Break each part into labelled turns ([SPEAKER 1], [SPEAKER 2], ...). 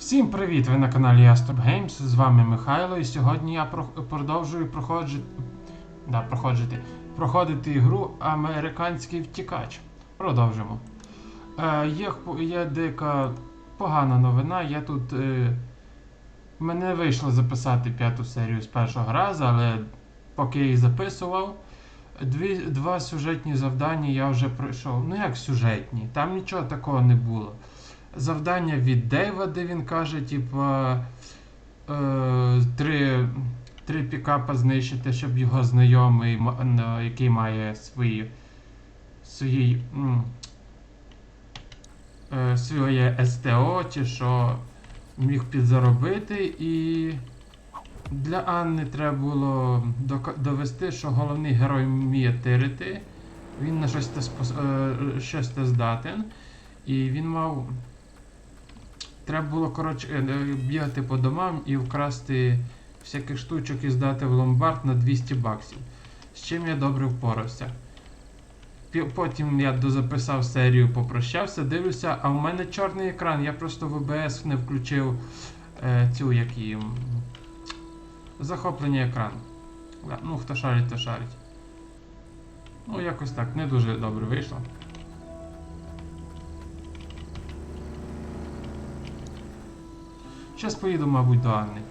[SPEAKER 1] Всім привіт! Ви на каналі Ястреб Геймс. З вами Михайло, і сьогодні я про- продовжую проходжити, да, проходжити, проходити гру Американський втікач. Продовжимо. Е, є, є деяка погана новина. Я тут. Е, мене вийшло записати п'яту серію з першого разу, але поки я її записував, дві, два сюжетні завдання я вже пройшов. Ну як сюжетні? Там нічого такого не було завдання від Дейва, де він каже, типа е, три, три пікапа знищити, щоб його знайомий, який має свої, свої, е, своє СТО, чи що міг підзаробити. І для Анни треба було довести, що головний герой вміє тирити. Він на щось е, щось те здатен. І він мав Треба було коротше е, е, бігати по домам і вкрасти всяких штучок і здати в ломбард на 200 баксів. З чим я добре впорався. Потім я дозаписав серію, попрощався, дивлюся, а в мене чорний екран. Я просто в ОБС не включив е, цю як її, захоплення екрану. Ну, хто шарить, то шарить. Ну, якось так, не дуже добре вийшло. Зараз поїду, мабуть, до Анни.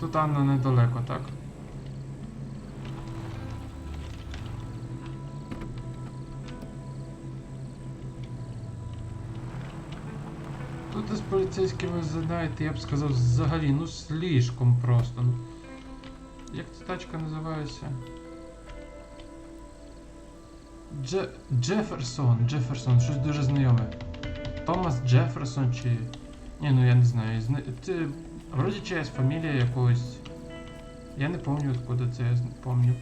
[SPEAKER 1] Тут Анна недалеко, так? Тут із поліцейськими, знаєте, я б сказав, взагалі, ну слишком просто. Ну, Як ця тачка називається? Дже... Джеферсон, Джеферсон, щось дуже знайоме. Томас Джеферсон чи. Ні, ну я не знаю. Зна... Це вроді чиясь фамілія якогось. Я не пам'ятаю, откуда це я пам'ятаю.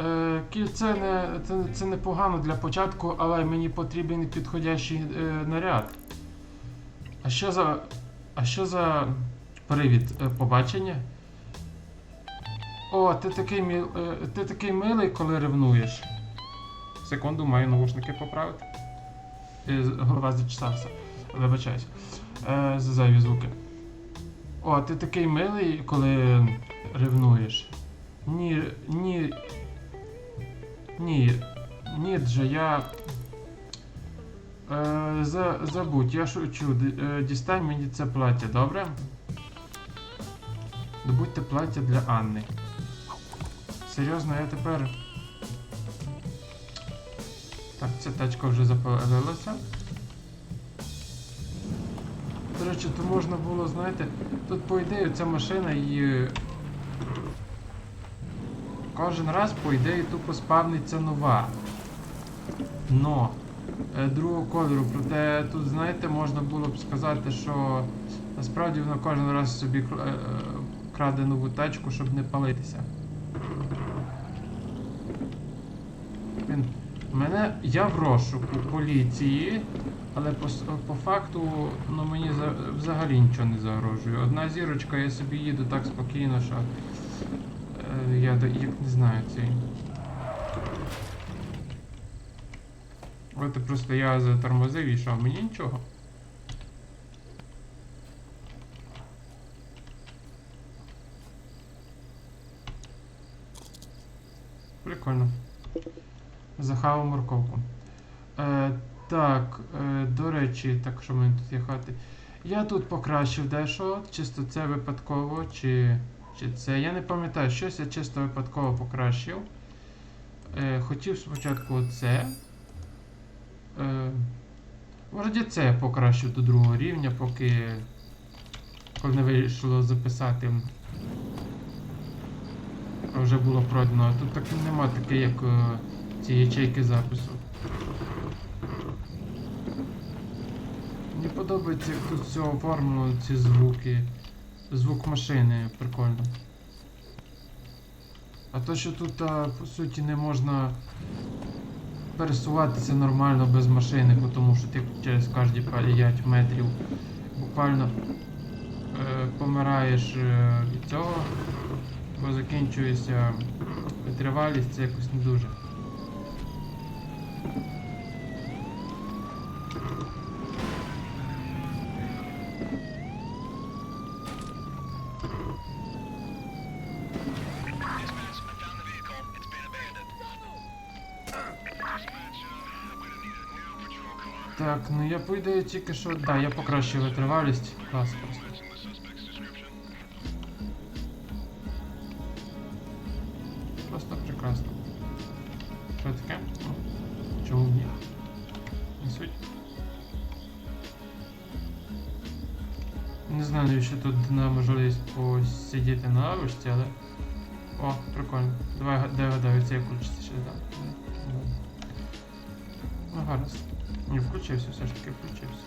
[SPEAKER 1] Е, це, не, це, це непогано для початку, але мені потрібен підходящий е, наряд. А що за. А що за привід е, побачення? О, ти такий міл, е, ти такий милий, коли ревнуєш. Секунду, маю наушники поправити. Е, Голова зачесався. Вибачаюсь. Е, за зайві звуки. О, ти такий милий, коли ревнуєш. Ні, ні. Ні. Ні, же я. Е, за, забудь, я шучу. Е, дістань мені це плаття, добре? Добудьте плаття для Анни. Серйозно, я тепер. Так, ця тачка вже запалилася. До речі, то можна було, знаєте, тут по ідеї ця машина її. Кожен раз, по ідеї, тупо спавниться нова. Но е, другого кольору. Проте тут, знаєте, можна було б сказати, що насправді воно кожен раз собі е, е, краде нову тачку, щоб не палитися. Він мене я в розшуку поліції, але по, по факту ну, мені за, взагалі нічого не загрожує. Одна зірочка, я собі їду так спокійно, що е, я як не знаю цей. От просто я затормозив і що, мені нічого. Прикольно. Захавав морковку. Е, так, е, до речі, так що в мене тут є хати. Я тут покращив дещо, чисто це випадково, чи, чи це. Я не пам'ятаю, щось я чисто випадково покращив. Е, хотів спочатку це. Е, вроді це покращив до другого рівня, поки коли не вийшло записати. Вже було пройдено. Тут так нема таке, як е, ці ячейки запису. Мені подобається, як тут все оформлено, ці звуки. Звук машини прикольно. А то, що тут по суті не можна пересуватися нормально без машини, тому що ти через кожні 5 метрів буквально е, помираєш е, від цього, бо закінчується витривалість, це якось не дуже. Так, ну я по ідеї тільки що. Да, я покращив витривалість. Клас посидіти але. О, прикольно. Давай дай гадаю, це я включиться ще дам. Ну гаразд. Не включився, все ж таки включився.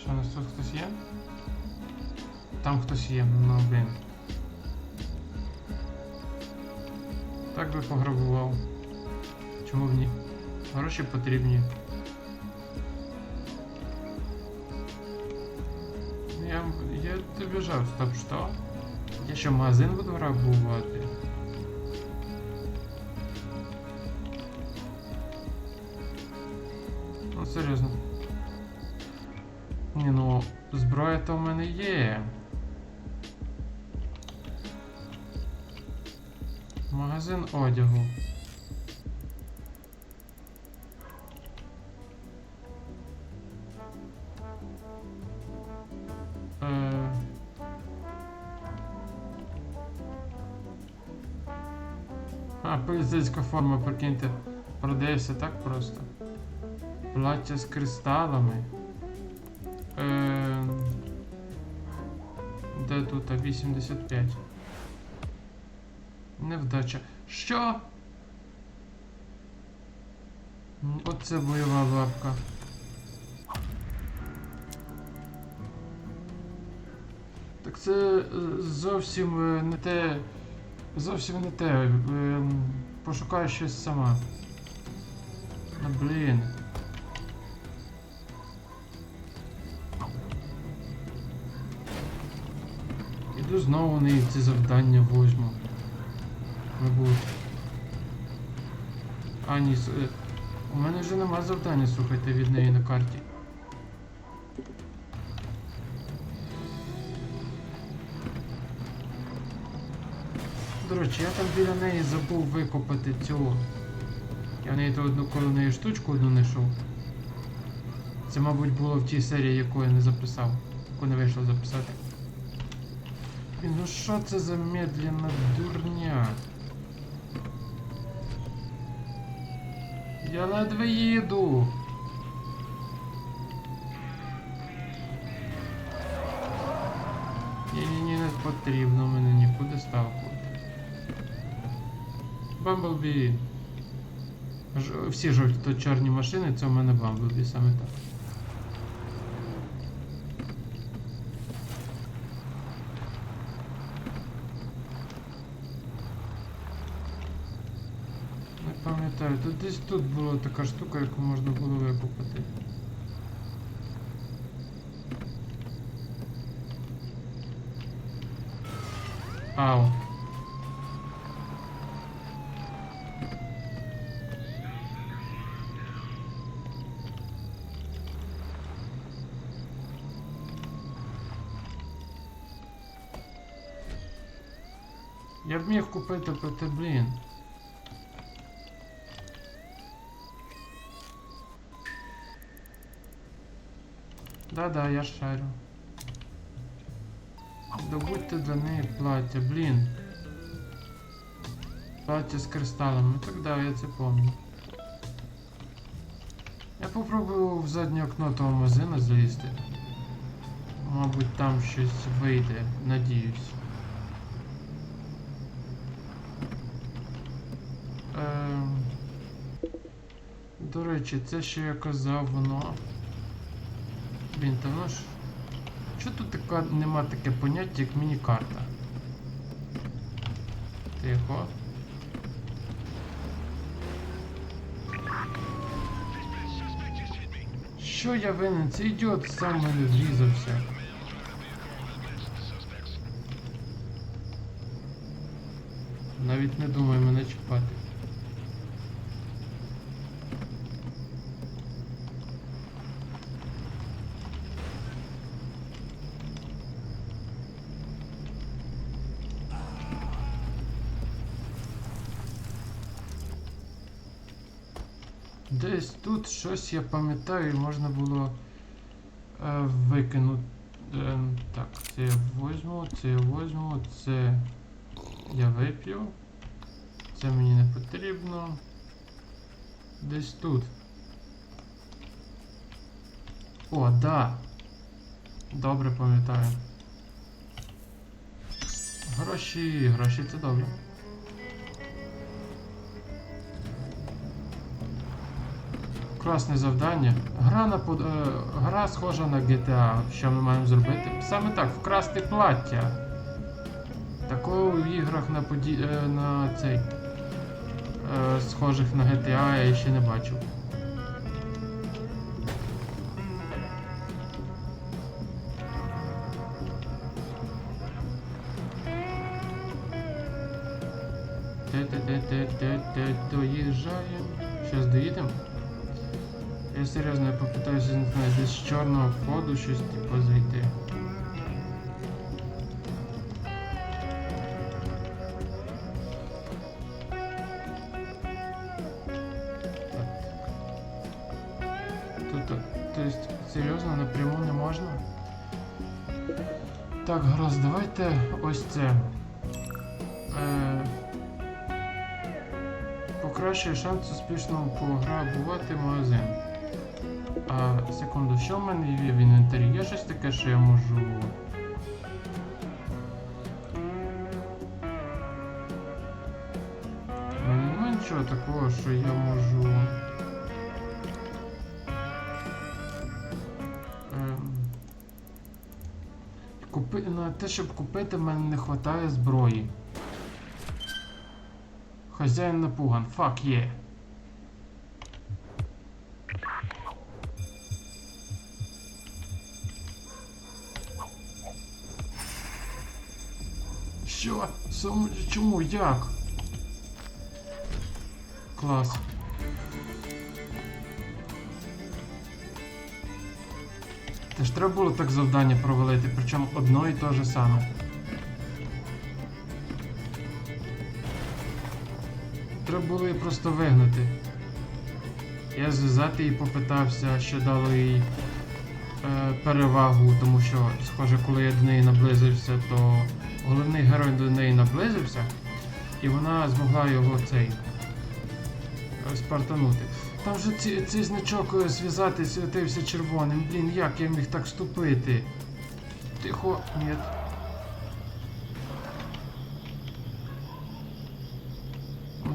[SPEAKER 1] Що у нас тут хтось є? Там хтось є, ну блін. Так би пограбував. Чому б ні? Гроші потрібні. Я добіжав, стоп, що? Я що, магазин буду грабувати? Ну, серйозно. Ні, ну, зброя то в мене є. Магазин одягу. Форма, прикиньте, продається так просто. Плаття з кристалами. Е... Де тут? А, 85. Невдача. Що? Оце бойова бабка. Так це е, зовсім е, не те. Зовсім не те. Пошукаю щось сама. Ну, блін. Іду знову в неї ці завдання возьму. Мабуть. А, ні, е, у мене вже нема завдання, слухайте, від неї на карті. Речі, я там біля неї забув викопати цю. Я в неї то одну коло штучку одну знайшов. Це, мабуть, було в тій серії, яку я не записав, яку не вийшло записати. Блін, ну що це за медленна дурня? Я ледве їду. Ні-ні-ні, не потрібно мене нікуди ставкувати. Бамблбі. Ж, всі жовто-чорні машини, це у мене Бамблбі, саме так. Не пам'ятаю, тут десь тут була така штука, яку можна було викупити. Ау. Міг купити, проте, блін. Да-да, я шарю. Добудьте до неї плаття, блін. Плаття з кристалами. Ну так да, я це помню. Я попробую в заднє окно того магазина залізти. Мабуть, там щось вийде, надіюсь. До речі, це я казав, воно. Блін, та воно ж. Чого тут така, нема таке поняття, як міні-карта? Тихо. що я винен? Цей ідіот сам мене врізався. Навіть не думай мене чіпати. Десь тут щось я пам'ятаю, можна було е, викинути. Е, так, це я возьму, це я возьму, це я вип'ю. Це мені не потрібно. Десь тут. О, да. Добре пам'ятаю. Гроші, гроші це добре. Класне завдання. Гра на под... е, гра схожа на GTA. Що ми маємо зробити? Саме так, вкрасти плаття. Такого в іграх на поді... е, на цей. Е, схожих на GTA я ще не бачив. Те-те-те-те-те-те, доїжджаємо. Щас доїдемо? Я серйозно я попитаюся, не знаю, десь з чорного входу щось типу зайти. Тут, то есть, серйозно, напряму не можна? Так, гаразд, давайте ось це. Е, покращує шанс успішно пограбувати магазин. Секунду, що в мене є в інвентарі? Є щось таке, що я можу. Немає нічого такого, що я можу. Ем... Купи... На те, щоб купити, в мене не вистачає зброї. Хазяїн напуган. Фак є. Що? Чому? Як? Клас. Теж треба було так завдання провалити, причому одно і те же саме. Треба було її просто вигнати. Я зв'язати її попитався, що дало їй перевагу, тому що, схоже, коли я до неї наблизився, то головний герой до неї наблизився, і вона змогла його цей е, спартанути. Там же ці, цей значок е, зв'язати світився червоним. Блін, як я міг так вступити? Тихо, ні.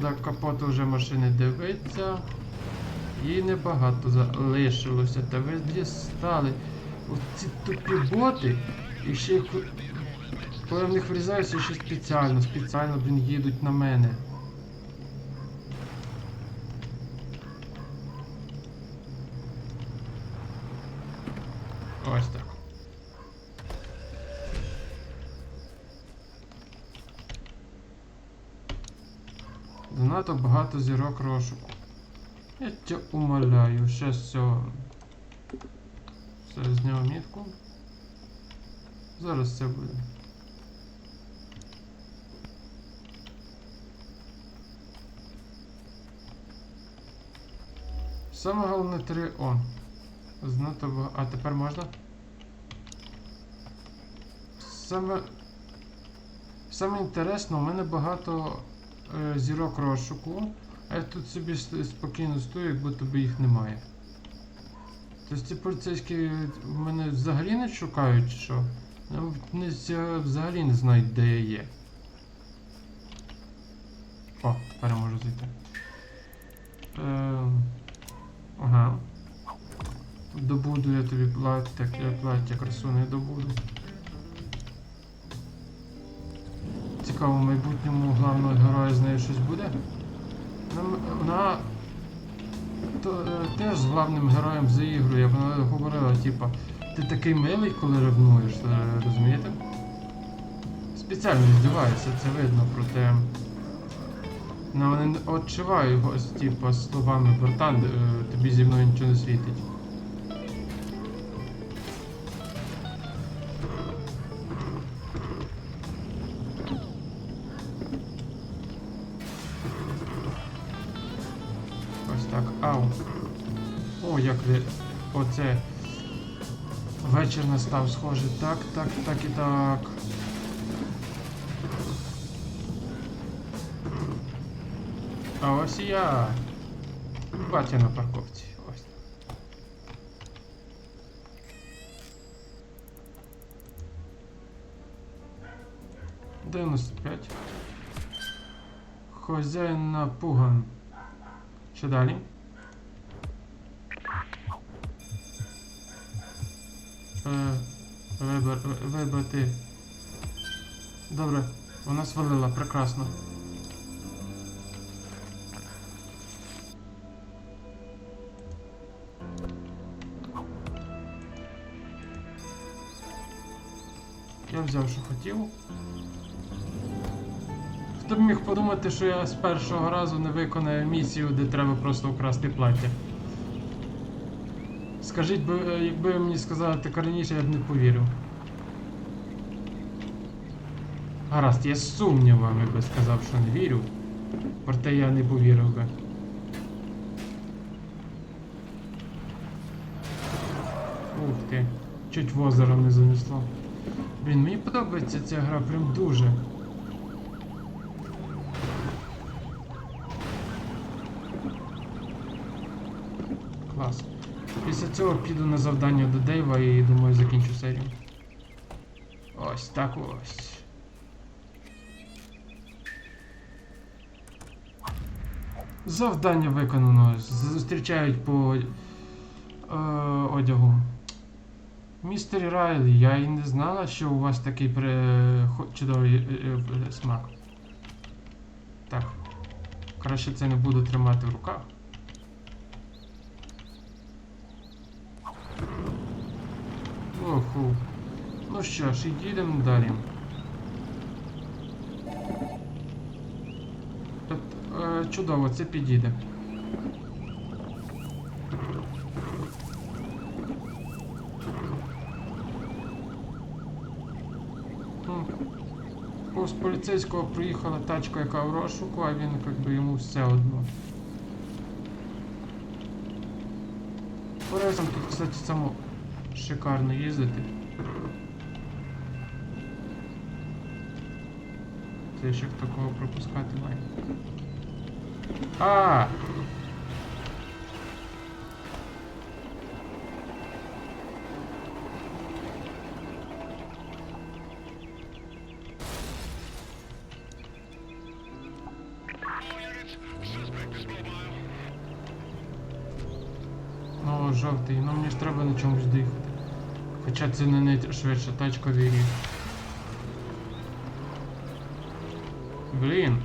[SPEAKER 1] До капоту вже машини дивиться. Їй небагато залишилося. Та ви дістали. Оці тупі боти. І ще коли в них врізаюся, ще спеціально, спеціально, блін, їдуть на мене. Ось так. Занадто багато зірок розшуку. Я тебе умоляю, ще все. Все, зняв мітку. Зараз це буде. Саме головне 3 О. Знато ба- А тепер можна? Саме. Саме інтересно, у мене багато е, зірок розшуку, а я тут собі спокійно стою, як будто би їх немає. Тобто ці поліцейські мене взагалі не шукають, чи що? Ну, з- взагалі не знають, де я є. О, тепер я можу зайти. Е, ага. Добуду я тобі плаття, я плаття красу не добуду. Цікаво, в майбутньому главного героя з нею щось буде? Вона е, теж з главним героєм заігрує. Вона говорила, типа, ти такий милий, коли ревнуєш, е, розумієте? Спеціально здивається, це видно, проте. Вони не отчуваю його з типа словами братан, е, тобі зі мною нічого не світить. Оце. Вечір настав, схоже. Так, так, так і так. А ось і я. Батя на парковці. Ось. Дев'яносто п'ять. Хозяїн напуган. Що далі? Е, вибор, ви- Добре, вона свалила, прекрасно. Я взяв, що хотів. Хто б міг подумати, що я з першого разу не виконаю місію, де треба просто украсти плаття. Скажіть, е, якби ви мені сказали так раніше, я б не повірив. Гаразд, я з сумнівами би сказав, що не вірю. Проте я не повірив би. Ух ти, чуть в озеро не занесло. Блін, мені подобається ця гра прям дуже. Цього піду на завдання до Дейва і думаю закінчу серію. Ось так ось. Завдання виконано. Зустрічають по е, одягу. Містер Райлі, я і не знала, що у вас такий при... чудовий е, е, смак. Так. Краще це не буду тримати в руках. Оху. Ну що ж, їдемо далі. Е, чудово, це підійде. Повз поліцейського приїхала тачка, яка в розшуку, а він як би йому все одно. По рейсам тут, кстати, само шикарно їздити. Це ще такого пропускати має. А! Хоча це не найшвидша тачка в ігрі. Блін.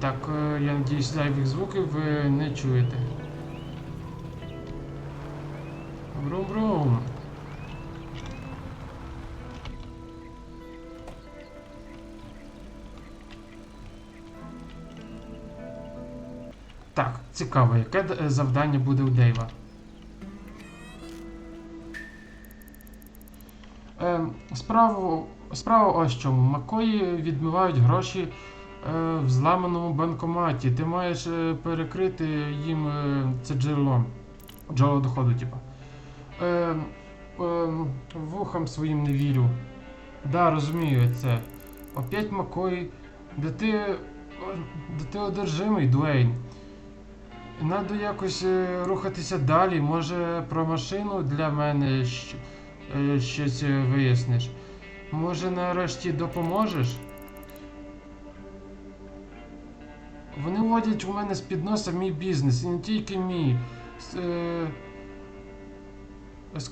[SPEAKER 1] Так, е, я надіюсь, зайвих звуків ви не чуєте. Брум-брум. Так, цікаво, яке завдання буде у Дейва. Ем, справа, ось чому. Макої відмивають гроші е, в зламаному банкоматі. Ти маєш е, перекрити їм е, це джерело. Джерело доходу, типа. Е, е, вухам своїм не вірю. Да, розумію це. Опять Макої. Де ти. Де ти одержимий, Дуейн. Надо якось рухатися далі. Може про машину для мене щось е, виясниш. Може нарешті допоможеш? Вони водять у мене з-під носа мій бізнес, і не тільки мій. Е,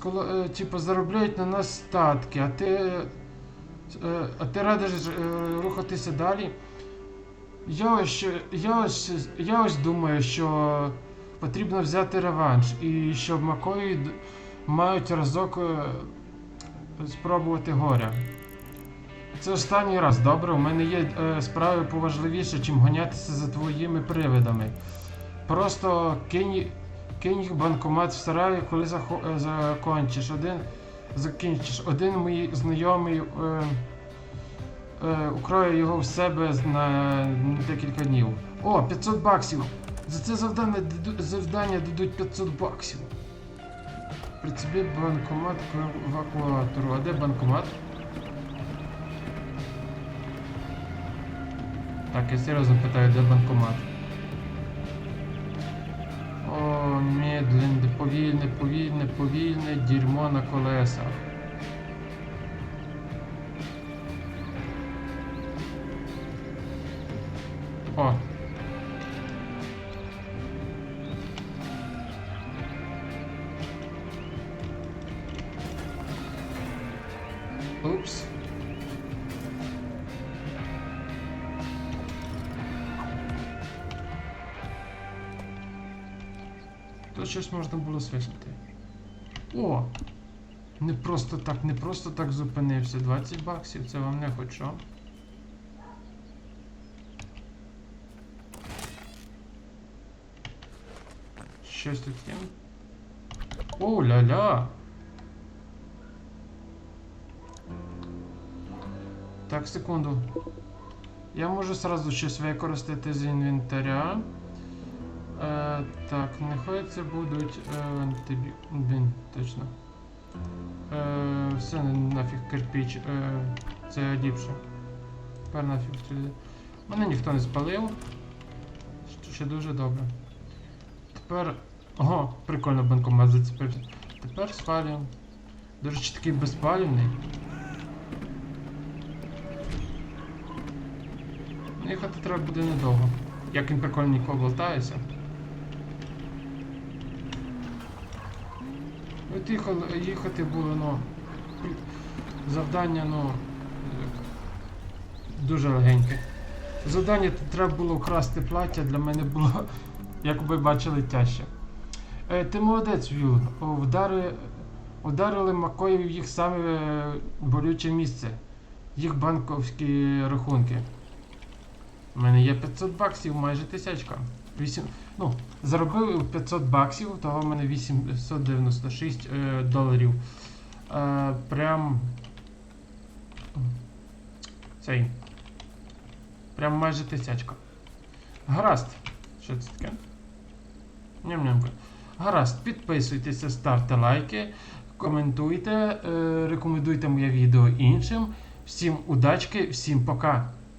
[SPEAKER 1] е, типу, заробляють на нас статки, а ти. е, а ти радиш е, рухатися далі? Я ось, я ось, я ось думаю, що Потрібно взяти реванш. І щоб Макої мають разок е, спробувати горя. Це останній раз, добре? У мене є е, справи поважливіше, чим гонятися за твоїми привидами. Просто кинь, кинь банкомат в сараї, коли е, закончиш. Один закінчиш. Один мій знайомий е, е, укроє його в себе на декілька днів. О, 500 баксів! За це завдання, завдання дадуть 500 баксів. При тебе банкомат к евакуатору. А де банкомат? Так, я серйозно питаю, де банкомат? О, медленне, повільне, повільне, повільне дерьмо на колесах. Щось можна було свиснути. О! Не просто так, не просто так зупинився. 20 баксів, це вам не хоч що. Щось тут є. О, ля-ля! Так, секунду. Я можу сразу щось використати з інвентаря. Е, так, нехай це будуть е, антибі... Блін, точно. Е, все нафіг кирпіч. Е, це ліпше. Тепер нафіг сюди. Мене ніхто не спалив. Що ще дуже добре. Тепер. Ого, прикольно банкомат зацепився. Тепер спалюємо. До речі, такий безпалівний. Їхати треба буде недовго. Як він прикольненько болтається. От їхати було, ну. Завдання, ну. Дуже легеньке. Завдання треба було вкрасти плаття, для мене було, як ви бачили, тяжче. Е, ти молодець, Віл. Вдари, ударили Макоїв в їх саме е, болюче місце. Їх банковські рахунки. У мене є 500 баксів, майже тисячка. 8, ну, заробив 500 баксів, того в мене 896 е, доларів. Е, прям. Цей. Прям майже тисячка. Гаразд. Що це таке? Ням-нямка. Гаразд, підписуйтеся, ставте лайки, коментуйте, е, рекомендуйте моє відео іншим. Всім удачки, всім пока!